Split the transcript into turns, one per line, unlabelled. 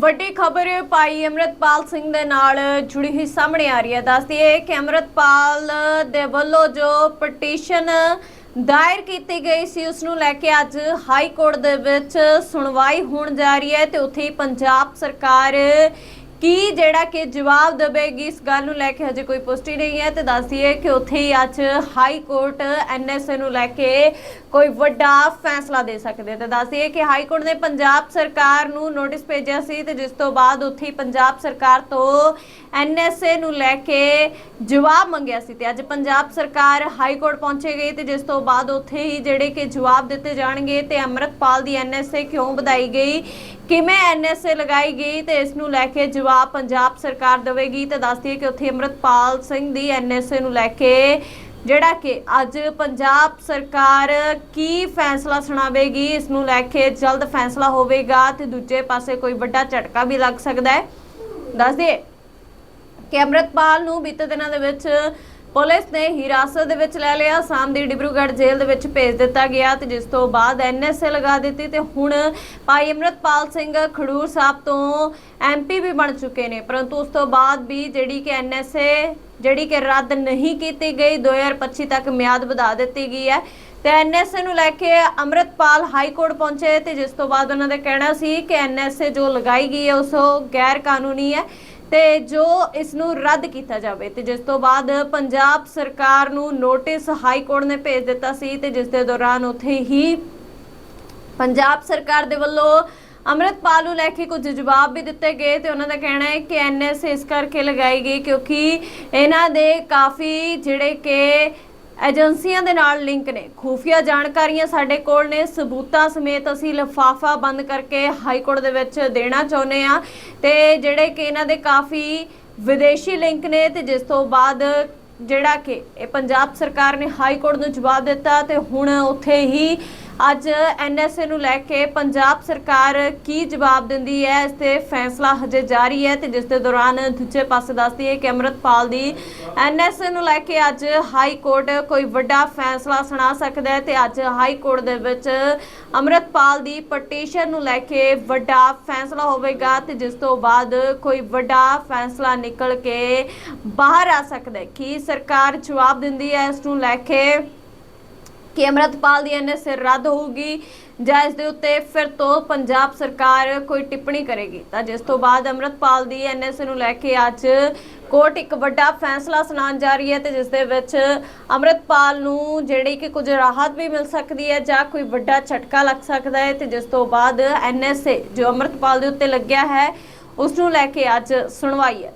ਵੱਡੀ ਖਬਰ ਭਾਈ ਅਮਰਤਪਾਲ ਸਿੰਘ ਦੇ ਨਾਲ ਜੁੜੀ ਹੋਈ ਸਾਹਮਣੇ ਆ ਰਹੀ ਹੈ। ਦੱਸਦੀ ਹੈ ਕਿ ਅਮਰਤਪਾਲ ਦੇ ਵੱਲੋਂ ਜੋ ਪਟੀਸ਼ਨ ਦਾਇਰ ਕੀਤੀ ਗਈ ਸੀ, ਉਸ ਨੂੰ ਲੈ ਕੇ ਅੱਜ ਹਾਈ ਕੋਰਟ ਦੇ ਵਿੱਚ ਸੁਣਵਾਈ ਹੋਣ ਜਾ ਰਹੀ ਹੈ ਤੇ ਉੱਥੇ ਪੰਜਾਬ ਸਰਕਾਰ ਕੀ ਜਿਹੜਾ ਕਿ ਜਵਾਬ ਦੇਵੇਗੀ, ਇਸ ਗੱਲ ਨੂੰ ਲੈ ਕੇ ਹਜੇ ਕੋਈ ਪੁਸ਼ਟੀ ਨਹੀਂ ਹੈ ਤੇ ਦੱਸਦੀ ਹੈ ਕਿ ਉੱਥੇ ਹੀ ਅੱਜ ਹਾਈ ਕੋਰਟ ਐਨਐਸਏ ਨੂੰ ਲੈ ਕੇ ਕੋਈ ਵੱਡਾ ਫੈਸਲਾ ਦੇ ਸਕਦੇ ਹੈ ਤੇ ਦੱਸਦੀ ਹੈ ਕਿ ਹਾਈ ਕੋਰਟ ਨੇ ਪੰਜਾਬ ਸਰਕਾਰ ਨੂੰ ਨੋਟਿਸ ਭੇਜਿਆ ਸੀ ਤੇ ਜਿਸ ਤੋਂ ਬਾਅਦ ਉੱਥੇ ਹੀ ਪੰਜਾਬ ਸਰਕਾਰ ਤੋਂ ਐਨਐਸਏ ਨੂੰ ਲੈ ਕੇ ਜਵਾਬ ਮੰਗਿਆ ਸੀ ਤੇ ਅੱਜ ਪੰਜਾਬ ਸਰਕਾਰ ਹਾਈ ਕੋਰਟ ਪਹੁੰਚੇ ਗਈ ਤੇ ਜਿਸ ਤੋਂ ਬਾਅਦ ਉੱਥੇ ਹੀ ਜਿਹੜੇ ਕਿ ਜਵਾਬ ਦਿੱਤੇ ਜਾਣਗੇ ਤੇ ਅੰਮ੍ਰਿਤਪਾਲ ਦੀ ਐਨਐਸਏ ਕਿਉਂ ਵਧਾਈ ਗਈ, ਕਿਵੇਂ ਐਨਐਸਏ ਲਗਾਈ ਗਈ ਤੇ ਇਸ ਨੂੰ ਲੈ ਕੇ ਜਵਾਬ ਪੰਜਾਬ ਸਰਕਾਰ ਦੇਵੇਗੀ ਤੇ ਦੱਸਦੀ ਹੈ ਕਿ ਉੱਥੇ ਅੰਮ੍ਰਿਤਪਾਲ ਸਿੰਘ ਦੀ ਐਨਐਸਏ ਨੂੰ ਲੈ ਕੇ ਜਿਹੜਾ ਕਿ ਅੱਜ ਪੰਜਾਬ ਸਰਕਾਰ ਕੀ ਫੈਸਲਾ ਸੁਣਾਵੇਗੀ, ਇਸ ਨੂੰ ਲੈ ਕੇ ਜਲਦ ਫੈਸਲਾ ਹੋਵੇਗਾ ਤੇ ਦੂਜੇ ਪਾਸੇ ਕੋਈ ਵੱਡਾ ਝਟਕਾ ਵੀ ਲੱਗ ਸਕਦਾ ਹੈ। ਦੱਸ ਦਈਏ ਕਿ ਅੰਮ੍ਰਿਤਪਾਲ ਨੂੰ ਬੀਤੇ ਦਿਨਾਂ ਦੇ ਵਿੱਚ ਪੁਲਿਸ ਨੇ ਹਿਰਾਸਤ ਦੇ ਵਿੱਚ ਲੈ ਲਿਆ। ਸਾਮ ਦੀ ਡਿਬਰੂਗੜ੍ਹ ਜੇਲ੍ਹ ਦੇ ਵਿੱਚ ਭੇਜ ਦਿੱਤਾ ਗਿਆ ਤੇ ਜਿਸ ਤੋਂ ਬਾਅਦ ਐਨਐਸਏ ਲਗਾ ਦਿੱਤੀ ਤੇ ਹੁਣ ਭਾਈ ਅੰਮ੍ਰਿਤਪਾਲ ਸਿੰਘ ਖਡੂਰ ਸਾਹਿਬ ਤੋਂ ਐਮਪੀ ਵੀ ਬਣ ਚੁੱਕੇ ਨੇ। ਪਰੰਤੂ ਉਸ ਤੋਂ ਬਾਅਦ ਵੀ ਜਿਹੜੀ ਕਿ ਐਨਐਸਏ, ਜਿਹੜੀ ਕਿ ਰੱਦ ਨਹੀਂ ਕੀਤੀ ਗਈ 2025 ਤੱਕ ਮਿਆਦ ਵਧਾ ਦਿੱਤੀ ਗਈ ਹੈ। ਤੇ ਐਨਐਸਏ ਨੂੰ ਲੈ ਕੇ ਅੰਮ੍ਰਿਤਪਾਲ ਹਾਈ ਕੋਰਟ ਪਹੁੰਚੇ ਤੇ ਜਿਸ ਤੋਂ ਬਾਅਦ ਉਹਨਾਂ ਦਾ ਕਹਿਣਾ ਸੀ ਕਿ ਐਨਐਸਏ ਜੋ ਲਗਾਈ ਗਈ ਹੈ ਉਸ ਉਹ ਗੈਰ ਕਾਨੂੰਨੀ ਹੈ। ਤੇ ਜੋ ਇਸ ਨੂੰ ਰੱਦ ਕੀਤਾ ਜਾਵੇ ਤੇ ਜਿਸ ਤੋਂ ਬਾਅਦ ਪੰਜਾਬ ਸਰਕਾਰ ਨੂੰ ਨੋਟਿਸ ਹਾਈ ਕੋਰਟ ਨੇ ਭੇਜ ਦਿੱਤਾ ਸੀ ਤੇ ਜਿਸ ਦੇ ਦੌਰਾਨ ਉੱਥੇ ਹੀ ਪੰਜਾਬ ਸਰਕਾਰ ਦੇ ਵੱਲੋਂ ਅੰਮ੍ਰਿਤਪਾਲ ਨੂੰ ਲੈ ਕੇ ਕੁਝ ਜਵਾਬ ਵੀ ਦਿੱਤੇ ਗਏ ਤੇ ਉਹਨਾਂ ਦਾ ਕਹਿਣਾ ਹੈ ਕਿ ਐਨਐਸਏ ਇਸ ਕਰਕੇ ਲਗਾਈ ਗਈ ਕਿਉਂਕਿ ਇਹਨਾਂ ਦੇ ਕਾਫੀ ਜਿਹੜੇ ਕਿ ਏਜੰਸੀਆਂ ਦੇ ਨਾਲ ਲਿੰਕ ਨੇ। ਖੂਫੀਆ ਜਾਣਕਾਰੀਆਂ ਸਾਡੇ ਕੋਲ ਨੇ। ਸਬੂਤਾਂ ਸਮੇਤ ਅਸੀਂ ਲਿਫਾਫਾ ਬੰਦ ਕਰਕੇ ਹਾਈ ਕੋਰਟ ਦੇ ਵਿੱਚ ਦੇਣਾ ਚਾਹੁੰਦੇ ਆ ਤੇ ਜਿਹੜੇ ਕਿ ਇਹਨਾਂ ਦੇ ਕਾਫੀ ਵਿਦੇਸ਼ੀ ਲਿੰਕ ਨੇ ਤੇ ਜਿਸ ਤੋਂ ਬਾਅਦ ਜਿਹੜਾ ਕਿ ਇਹ ਪੰਜਾਬ ਸਰਕਾਰ ਨੇ ਹਾਈ ਕੋਰਟ ਨੂੰ ਜਵਾਬ ਦਿੱਤਾ ਤੇ ਹੁਣ ਉੱਥੇ ਹੀ ਅੱਜ ਐਨਐਸਏ ਨੂੰ ਲੈ ਕੇ ਪੰਜਾਬ ਸਰਕਾਰ ਕੀ ਜਵਾਬ ਦਿੰਦੀ ਹੈ? ਇਸ ਤੇ ਫੈਸਲਾ ਹਜੇ ਜਾਰੀ ਹੈ ਤੇ ਜਿਸ ਦੇ ਦੌਰਾਨ ਦੂਜੇ ਪਾਸੇ ਦੱਸਦੀ ਹੈ ਕਿ ਅਮਰਤਪਾਲ ਦੀ ਐਨਐਸਏ ਨੂੰ ਲੈ ਕੇ ਅੱਜ ਹਾਈ ਕੋਰਟ ਕੋਈ ਵੱਡਾ ਫੈਸਲਾ ਸੁਣਾ ਸਕਦਾ ਹੈ ਤੇ ਅੱਜ ਹਾਈ ਕੋਰਟ ਦੇ ਵਿੱਚ ਅਮਰਤਪਾਲ ਦੀ ਪਟੀਸ਼ਨ ਨੂੰ ਲੈ ਕੇ ਵੱਡਾ ਫੈਸਲਾ ਹੋਵੇਗਾ ਤੇ ਜਿਸ ਤੋਂ ਬਾਅਦ ਕੋਈ ਵੱਡਾ ਫੈਸਲਾ ਨਿਕਲ ਕੇ ਬਾਹਰ ਆ ਸਕਦਾ ਹੈ। ਕੀ ਸਰਕਾਰ ਜਵਾਬ ਦਿੰਦੀ ਹੈ ਇਸ ਨੂੰ ਲੈ ਕੇ? ਕਿ ਅਮਰਤਪਾਲ ਦੀ ਐਨਐਸਏ ਰੱਦ ਹੋਊਗੀ ਜਾਂ ਇਸ ਦੇ ਉੱਤੇ ਫਿਰ ਤੋਂ ਪੰਜਾਬ ਸਰਕਾਰ ਕੋਈ ਟਿੱਪਣੀ ਕਰੇਗੀ। ਤਾਂ ਜਿਸ ਤੋਂ ਬਾਅਦ ਅਮਰਤਪਾਲ ਦੀ ਐਨਐਸਏ ਨੂੰ ਲੈ ਕੇ ਅੱਜ ਕੋਰਟ ਇੱਕ ਵੱਡਾ ਫੈਸਲਾ ਸੁਣਾਉਣ ਜਾ ਰਹੀ ਹੈ ਤੇ ਜਿਸ ਦੇ ਵਿੱਚ ਅਮਰਤਪਾਲ ਨੂੰ ਜਿਹੜੀ ਕਿ ਕੁਝ ਰਾਹਤ ਵੀ ਮਿਲ ਸਕਦੀ ਹੈ ਜਾਂ ਕੋਈ ਵੱਡਾ ਝਟਕਾ ਲੱਗ ਸਕਦਾ ਹੈ ਤੇ ਜਿਸ ਤੋਂ ਬਾਅਦ ਐਨਐਸਏ ਜੋ ਅਮਰਤਪਾਲ ਦੇ ਉੱਤੇ ਲੱਗਿਆ ਹੈ, ਉਸ ਨੂੰ ਲੈ ਕੇ ਅੱਜ ਸੁਣਵਾਈ ਹੈ।